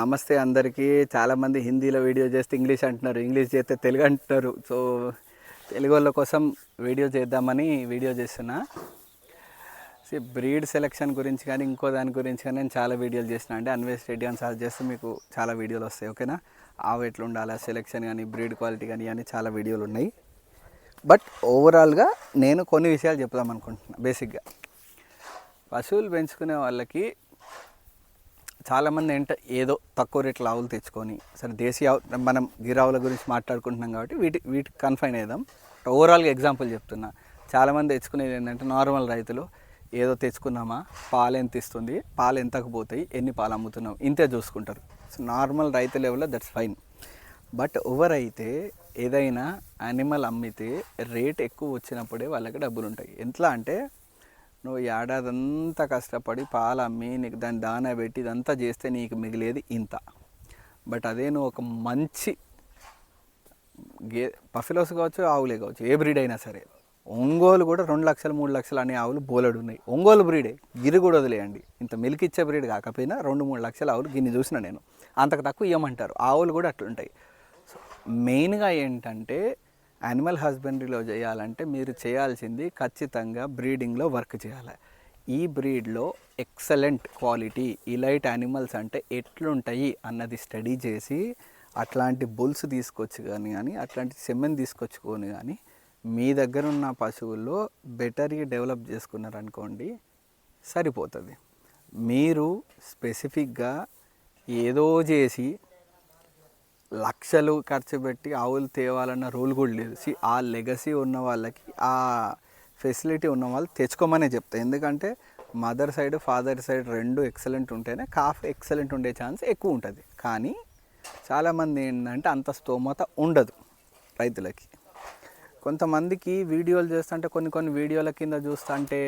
నమస్తే అందరికీ. చాలామంది హిందీలో వీడియో చేస్తే ఇంగ్లీష్ అంటున్నారు ఇంగ్లీష్ చేస్తే తెలుగు అంటున్నారు. సో తెలుగు వాళ్ళ కోసం వీడియో చేద్దామని వీడియో చేస్తున్నా. బ్రీడ్ సెలెక్షన్ గురించి కానీ ఇంకో దాని గురించి కానీ నేను చాలా వీడియోలు చేసిన అంటే అన్వేష్ రెడ్డి అని సార్ చేస్తే మీకు చాలా వీడియోలు వస్తాయి ఓకేనా? ఆవు ఎట్లా ఉండాలా సెలెక్షన్ కానీ బ్రీడ్ క్వాలిటీ కానీ అని చాలా వీడియోలు ఉన్నాయి. బట్ ఓవరాల్గా నేను కొన్ని విషయాలు చెప్దాం అనుకుంటున్నాను బేసిక్గా పశువులు పెంచుకునే వాళ్ళకి చాలామంది ఏంట ఏదో తక్కువ రేట్ల ఆవులు తెచ్చుకొని సరే దేశీయ ఆవు మనం గిరావుల గురించి మాట్లాడుకుంటున్నాం కాబట్టి వీటి వీటికి కన్ఫైన్ అవుదాం ఓవరాల్గా ఎగ్జాంపుల్ చెప్తున్నా. చాలామంది తెచ్చుకునేది ఏంటంటే నార్మల్ రైతులు ఏదో తెచ్చుకున్నామా పాలు ఎంత ఇస్తుంది పాలు ఎంతకు పోతాయి ఎన్ని పాలు అమ్ముతున్నాం ఇంతే చూసుకుంటారు. సో నార్మల్ రైతు లెవెల్లో దట్స్ ఫైన్ బట్ ఓవర్ అయితే ఏదైనా యానిమల్ అమ్మితే రేట్ ఎక్కువ వచ్చినప్పుడే వాళ్ళకి డబ్బులు ఉంటాయి ఎట్లా అంటే నువ్వు ఏడాదంతా కష్టపడి పాలు అమ్మి నీకు దాన్ని దానా పెట్టి ఇదంతా చేస్తే నీకు మిగిలేది ఇంత. బట్ అదే నువ్వు ఒక మంచి గే పఫిలోస్ కావచ్చు ఆవులే కావచ్చు ఏ బ్రీడ్ అయినా సరే. ఒంగోలు కూడా రెండు లక్షలు మూడు లక్షలు అనే ఆవులు బోలెడు ఉన్నాయి. ఒంగోలు బ్రీడే. గిరి కూడా వదిలేయండి. ఇంత మిల్క్ ఇచ్చే బ్రీడ్ కాకపోయినా రెండు మూడు లక్షల ఆవులు గిన్ని చూసిన నేను. అంతకు తక్కువ ఇవ్వమంటారు. ఆవులు కూడా అట్లుంటాయి. సో మెయిన్గా ఏంటంటే యానిమల్ హస్బెండరీలో చేయాలంటే మీరు చేయాల్సింది ఖచ్చితంగా బ్రీడింగ్లో వర్క్ చేయాలి. ఈ బ్రీడ్లో ఎక్సలెంట్ క్వాలిటీ ఇలైట్ యానిమల్స్ అంటే ఎట్లుంటాయి అన్నది స్టడీ చేసి అట్లాంటి బుల్స్ తీసుకొచ్చి కానీ కానీ అట్లాంటి సెమెన్ తీసుకొచ్చుకొని కానీ మీ దగ్గర ఉన్న పశువుల్లో బెటర్గా డెవలప్ చేసుకున్నారనుకోండి సరిపోతుంది. మీరు స్పెసిఫిక్గా ఏదో చేసి లక్షలు ఖర్చు పెట్టి ఆవులు తేవాలన్న రూల్ కూడా లేదు. సి ఆ లెగసీ ఉన్న వాళ్ళకి ఆ ఫెసిలిటీ ఉన్న వాళ్ళు తెచ్చుకోమనే చెప్తా. ఎందుకంటే మదర్ సైడ్ ఫాదర్ సైడ్ రెండు ఎక్సలెంట్ ఉంటేనే కాఫ్ ఎక్సలెంట్ ఉండే ఛాన్స్ ఎక్కువ ఉంటుంది. కానీ చాలామంది ఏంటంటే అంత స్తోమత ఉండదు రైతులకి. కొంతమందికి వీడియోలు చేస్తుంటే కొన్ని కొన్ని వీడియోల కింద చూస్తుంటే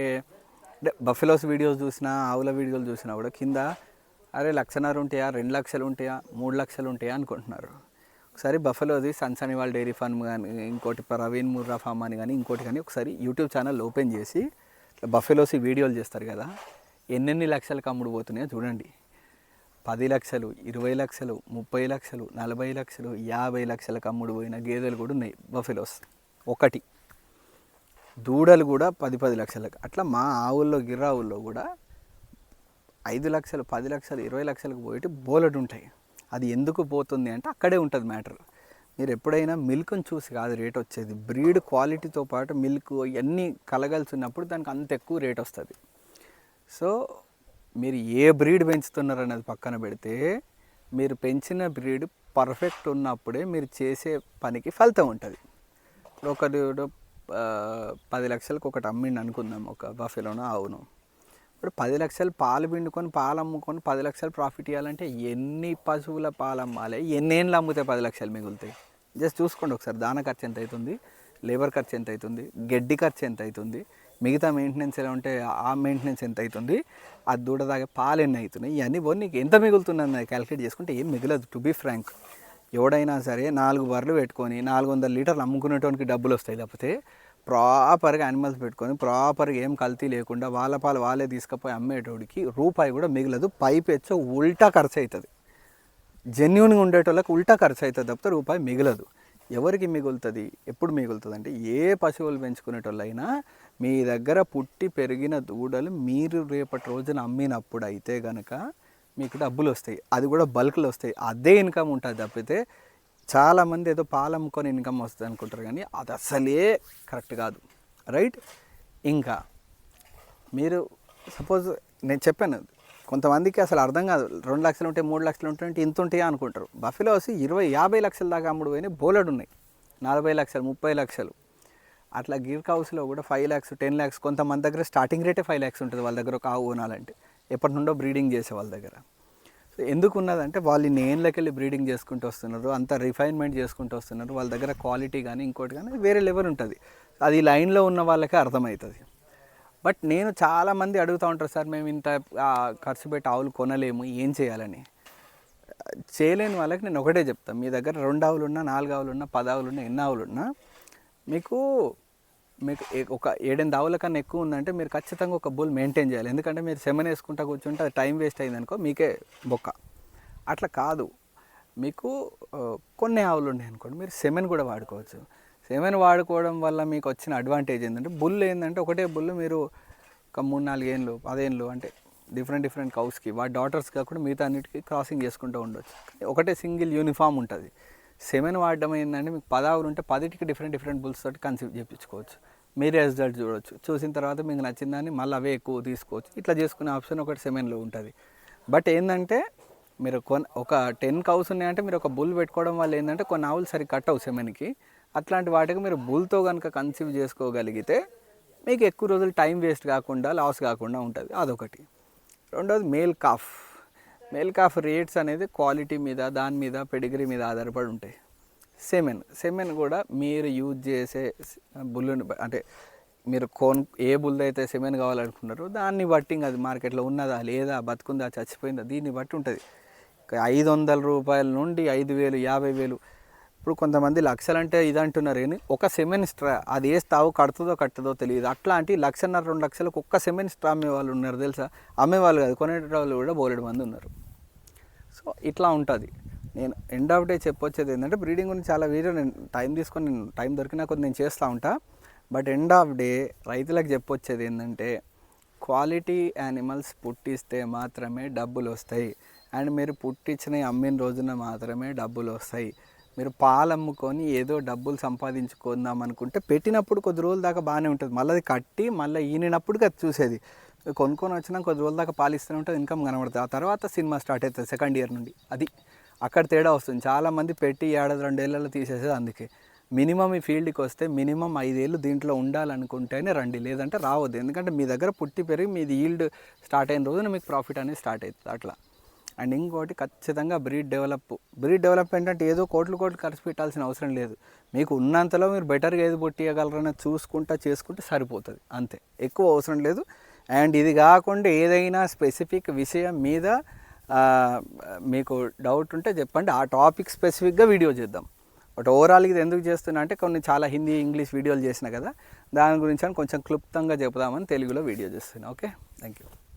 అంటే బఫెలోస్ వీడియోస్ చూసినా ఆవుల వీడియోలు చూసినా కూడా కింద అరే లక్షన్నర ఉంటాయా రెండు లక్షలు ఉంటాయా మూడు లక్షలు ఉంటాయా అనుకుంటున్నారు. ఒకసారి బఫెలోది సన్సని వాళ్ళ డైరీ ఫార్మ్ కానీ ఇంకోటి ప్రవీణ్ ముర్రా ఫామ్ అని కానీ ఇంకోటి కానీ ఒకసారి యూట్యూబ్ ఛానల్ ఓపెన్ చేసి ఇట్లా బఫెలోస్ వీడియోలు చేస్తారు కదా ఎన్నెన్ని లక్షలకు అమ్ముడు పోతున్నాయో చూడండి. పది లక్షలు ఇరవై లక్షలు ముప్పై లక్షలు నలభై లక్షలు యాభై లక్షలకు అమ్ముడు పోయిన గేదెలు కూడా ఉన్నాయి బఫెలోస్. ఒకటి. దూడలు కూడా పది పది లక్షలకు. అట్లా మా ఆవుల్లో గిర్రావుల్లో కూడా ఐదు లక్షలు పది లక్షలు ఇరవై లక్షలకు పోయి బోలెడు ఉంటాయి. అది ఎందుకు పోతుంది అంటే అక్కడే ఉంటుంది మ్యాటర్. మీరు ఎప్పుడైనా మిల్క్ని చూసి కాదు రేట్ వచ్చేది. బ్రీడ్ క్వాలిటీతో పాటు మిల్క్ ఇవన్నీ కలగాల్సి ఉన్నప్పుడు దానికి అంత ఎక్కువ రేట్ వస్తుంది. సో మీరు ఏ బ్రీడ్ పెంచుతున్నారు అనేది పక్కన పెడితే మీరు పెంచిన బ్రీడ్ పర్ఫెక్ట్ ఉన్నప్పుడే మీరు చేసే పనికి ఫలితం ఉంటుంది. ఇప్పుడు ఒకటి పది లక్షలకు ఒకటి అమ్మిండి అనుకుందాం ఒక బఫెలోనో ఆవును. ఇప్పుడు పది లక్షలు పాలు పిండుకొని పాలు అమ్ముకొని పది లక్షలు ప్రాఫిట్ ఇవ్వాలంటే ఎన్ని పశువుల పాలు అమ్మాలి? ఎన్నేళ్ళు అమ్ముతాయి పది లక్షలు మిగులుతాయి? జస్ట్ చూసుకోండి ఒకసారి. దాన ఖర్చు ఎంత అవుతుంది లేబర్ ఖర్చు ఎంత అవుతుంది గడ్డి ఖర్చు ఎంత అవుతుంది మిగతా మెయింటెనెన్స్ ఎలా ఉంటే ఆ మెయింటెనెన్స్ ఎంత అవుతుంది ఆ దూడ పాలు ఎన్ని అవుతున్నాయి? ఇవన్నీ పోయి నీకు ఎంత మిగులుతుందని క్యాలిక్యులేట్ చేసుకుంటే ఏం మిగలదు. టు బీ ఫ్రాంక్ ఎవడైనా సరే నాలుగు బర్రెలు పెట్టుకొని నాలుగు వందల లీటర్లు అమ్ముకునేటోనికి డబ్బులు వస్తాయి లేకపోతే ప్రాపర్గా అనిమల్స్ పెట్టుకొని ప్రాపర్గా ఏం కల్తీ లేకుండా వాళ్ళ పాలు వాళ్ళే తీసుకుపోయి అమ్మేటోడికి రూపాయి కూడా మిగలదు. పైపెచ్చ ఉల్టా ఖర్చు అవుతుంది జెన్యున్గా ఉండేటోళ్ళకి ఉల్టా ఖర్చు అవుతుంది తప్పితే రూపాయి మిగలదు. ఎవరికి మిగులుతుంది? ఎప్పుడు మిగులుతుంది అంటే ఏ పశువులు పెంచుకునేటోళ్ళైనా మీ దగ్గర పుట్టి పెరిగిన దూడలు మీరు రేపటి రోజున అమ్మినప్పుడు అయితే కనుక మీకు డబ్బులు వస్తాయి అది కూడా బల్క్లో వస్తాయి. అదే ఇన్కమ్ ఉంటుంది తప్పితే చాలామంది ఏదో పాలు అమ్ముకొని ఇన్కమ్ వస్తుంది అనుకుంటారు కానీ అది అసలే కరెక్ట్ కాదు. రైట్ ఇంకా మీరు సపోజ్ నేను చెప్పాను కొంతమందికి అసలు అర్థం కాదు. రెండు లక్షలు ఉంటే మూడు లక్షలు ఉంటాయంటే ఇంత ఉంటాయా అనుకుంటారు. బఫెలో ఇరవై యాభై లక్షల దాకా అమ్ముడు పోయినాయి బోలెడు ఉన్నాయి. నలభై లక్షలు ముప్పై లక్షలు. అట్లా గిర్ హౌస్లో కూడా ఫైవ్ ల్యాక్స్ టెన్ ల్యాక్స్ కొంతమంది దగ్గర స్టార్టింగ్ రేటే ఫైవ్ ల్యాక్స్ ఉంటుంది వాళ్ళ దగ్గర ఒక ఆవు కొనాలంటే. ఎప్పటి నుండో బ్రీడింగ్ చేసే వాళ్ళ దగ్గర. సో ఎందుకు ఉన్నదంటే వాళ్ళు నేన్లకి వెళ్ళి బ్రీడింగ్ చేసుకుంటూ వస్తున్నారు అంత రిఫైన్మెంట్ చేసుకుంటూ వస్తున్నారు. వాళ్ళ దగ్గర క్వాలిటీ కానీ ఇంకోటి కానీ వేరే లెవెల్ ఉంటుంది. అది లైన్లో ఉన్న వాళ్ళకే అర్థమవుతుంది బట్ నేను చాలామంది అడుగుతూ ఉంటారు సార్ మేము ఇంత ఖర్చు పెట్టి ఆవులు కొనలేము ఏం చేయాలని? చేయలేని వాళ్ళకి నేను ఒకటే చెప్తాను మీ దగ్గర రెండు ఆవులు ఉన్నా నాలుగు ఆవులు ఉన్నా పది ఆవులు ఉన్నా ఎన్ని ఆవులు ఉన్నా మీకు మీకు ఒక ఏడెనిమిది ఆవుల కన్నా ఎక్కువ ఉందంటే మీరు ఖచ్చితంగా ఒక బుల్ మెయింటైన్ చేయాలి. ఎందుకంటే మీరు సెమెన్ వేసుకుంటా కూర్చుంటే అది టైం వేస్ట్ అయిందనుకో మీకే బొక్క. అట్లా కాదు. మీకు కొన్ని ఆవులు ఉన్నాయి అనుకోండి. మీరు సెమెన్ కూడా వాడుకోవచ్చు. సెమెన్ వాడుకోవడం వల్ల మీకు వచ్చిన అడ్వాంటేజ్ ఏంటంటే బుల్ ఏంటంటే ఒకటే బుల్ మీరు ఒక మూడు నాలుగు ఏళ్ళు పదేళ్ళు అంటే డిఫరెంట్ డిఫరెంట్ కౌస్కి వాటి డాటర్స్ కాకుండా మిగతా అన్నిటికీ క్రాసింగ్ చేసుకుంటూ ఉండొచ్చు. ఒకటే సింగిల్ యూనిఫామ్ ఉంటుంది. సెమెన్ వాడడం ఏంటంటే మీకు పదావులు ఉంటే పదిటికి డిఫరెంట్ డిఫరెంట్ బుల్స్ తోటి కన్సీవ్ చేయించుకోవచ్చు మీరే రిజల్ట్ చూడొచ్చు. చూసిన తర్వాత మీకు నచ్చిందని మళ్ళీ అవే ఎక్కువ తీసుకోవచ్చు. ఇట్లా చేసుకునే ఆప్షన్ ఒకటి సెమెన్లో ఉంటుంది. బట్ ఏంటంటే మీరు కొన్ ఒక టెన్ కౌస్ ఉన్నాయంటే మీరు ఒక బుల్ పెట్టుకోవడం వల్ల ఏంటంటే కొన్ని ఆవులు సరి కట్ అవు సెమెన్కి అట్లాంటి వాటికి మీరు బుల్తో కనుక కన్సీవ్ చేసుకోగలిగితే మీకు ఎక్కువ రోజులు టైం వేస్ట్ కాకుండా లాస్ కాకుండా ఉంటుంది. అదొకటి. రెండోది male calf male calf rates అనేది క్వాలిటీ మీద దాని మీద పెడిగ్రీ మీద ఆధారపడి ఉంటాయి. సెమెన్ సెమెన్ కూడా మీరు యూజ్ చేసే బుల్లుని అంటే మీరు కోన్ ఏ బుల్ అయితే సెమెన్ కావాలనుకున్నారో దాన్ని బట్టి ఇంకా అది మార్కెట్లో ఉన్నదా లేదా బతుకుందా చచ్చిపోయిందా దీన్ని బట్టి ఉంటుంది. ఐదు వందల రూపాయల నుండి ఐదు వేలు యాభై వేలు. ఇప్పుడు కొంతమంది లక్షలు అంటే ఇది అంటున్నారు కానీ ఒక సెమెన్ స్ట్రా అది ఏ స్టావు కడుతుందో కట్టదో తెలియదు. అట్లాంటి లక్షన్నర రెండు లక్షలకు ఒక్క సెమెన్ స్ట్రా అమ్మేవాళ్ళు ఉన్నారు తెలుసా? అమ్మేవాళ్ళు కాదు కొనేటోళ్ళు కూడా బోలెడు మంది ఉన్నారు. సో ఇట్లా ఉంటుంది. నేను ఎండ్ ఆఫ్ డే చెప్పొచ్చేది ఏంటంటే బ్రీడింగ్ గురించి చాలా వీడియో నేను టైం తీసుకొని నేను టైం దొరికినా కొద్ది నేను చేస్తూ ఉంటా. బట్ ఎండ్ ఆఫ్ డే రైతులకు చెప్పొచ్చేది ఏంటంటే క్వాలిటీ యానిమల్స్ పుట్టిస్తే మాత్రమే డబ్బులు వస్తాయి. అండ్ మీరు పుట్టించిన అమ్మిన రోజున మాత్రమే డబ్బులు వస్తాయి. మీరు పాలు అమ్ముకొని ఏదో డబ్బులు సంపాదించుకుందాం అనుకుంటే పెట్టినప్పుడు కొద్ది రోజుల దాకా బాగానే ఉంటుంది. మళ్ళీ అది కట్టి మళ్ళీ ఈనినప్పుడు అది చూసేది. కొనుక్కొని వచ్చినా కొద్ది రోజుల దాకా పాలిస్తూనే ఉంటుంది ఇన్కమ్ కనబడుతుంది. ఆ తర్వాత సినిమా స్టార్ట్ అవుతుంది సెకండ్ ఇయర్ నుండి. అది అక్కడ తేడా వస్తుంది. చాలామంది పెట్టి ఏడాది రెండేళ్ళలో తీసేసేది అందుకే. మినిమం ఈ ఫీల్డ్కి వస్తే మినిమం ఐదేళ్ళు దీంట్లో ఉండాలనుకుంటేనే రండి. లేదంటే రావద్దు. ఎందుకంటే మీ దగ్గర పుట్టి పెరిగి మీది ఈల్డ్ స్టార్ట్ అయిన రోజున మీకు ప్రాఫిట్ అనేది స్టార్ట్ అవుతుంది అట్లా. అండ్ ఇంకోటి ఖచ్చితంగా బ్రీడ్ డెవలప్ బ్రీడ్ డెవలప్మెంట్ అంటే ఏదో కోట్లు కోట్లు ఖర్చు పెట్టాల్సిన అవసరం లేదు. మీకు ఉన్నంతలో మీరు బెటర్గా ఏది పుట్టియగలరని చూసుకుంటా చేసుకుంటే సరిపోతుంది. అంతే. ఎక్కువ అవసరం లేదు. అండ్ ఇది కాకుండా ఏదైనా స్పెసిఫిక్ విషయం మీద మీకు డౌట్ ఉంటే చెప్పండి. ఆ టాపిక్ స్పెసిఫిక్గా వీడియో చేద్దాం. బట్ ఓవరాల్ ఇది ఎందుకు చేస్తున్నా అంటే కొన్ని చాలా హిందీ ఇంగ్లీష్ వీడియోలు చేసిన కదా దాని గురించి అని కొంచెం క్లుప్తంగా చెప్దామని తెలుగులో వీడియో చేస్తున్నా. ఓకే? Thank you